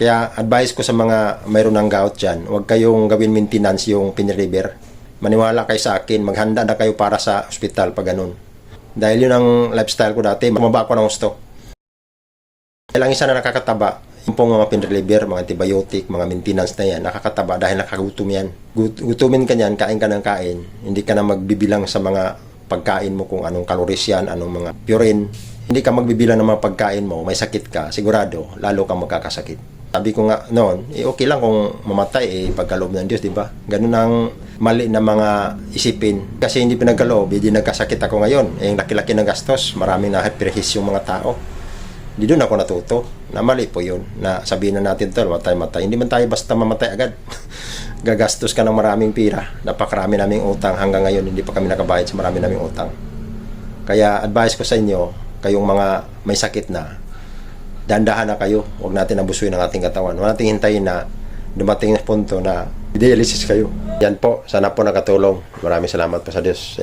Kaya advice ko sa mga mayroon ng gout dyan, huwag kayong gawin maintenance yung pinreliver. Maniwala kayo sa akin, maghanda na kayo para sa ospital pag ganun. Dahil yun ang lifestyle ko dati, mababa ako ng gusto. Kailang isa na nakakataba, yung pong mga pinreliver, mga antibiotic, mga maintenance na yan, nakakataba dahil nakagutom yan. Gut- Gutumin ka yan, kain ka ng kain. Hindi ka na magbibilang sa mga pagkain mo kung anong calories yan, anong mga purine. Hindi ka magbibilang ng mga pagkain mo, may sakit ka, sigurado, lalo kang magkakasakit. Sabi ko nga noon, eh okay lang kung mamatay eh pagkaloob ng Diyos, di ba? Ganun ang mali na mga isipin. Kasi hindi pinagkaloob, hindi nagkasakit ako ngayon. Eh, yung laki-laki ng gastos, maraming nahiperhis yung mga tao. Di doon ako natuto. Na mali po yun. Na sabihin na natin to, matay, matay. Hindi man tayo basta mamatay agad. Gagastos ka ng maraming pira. Napakarami naming utang. Hanggang ngayon, hindi pa kami nakabayad sa marami naming utang. Kaya advice ko sa inyo, kayong mga may sakit na, dandahan na kayo. Huwag natin abusuin ang ating katawan. Huwag natin hintayin na dumating na punto na dialysis kayo. Yan po. Sana po nakatulong. Maraming salamat po sa Diyos.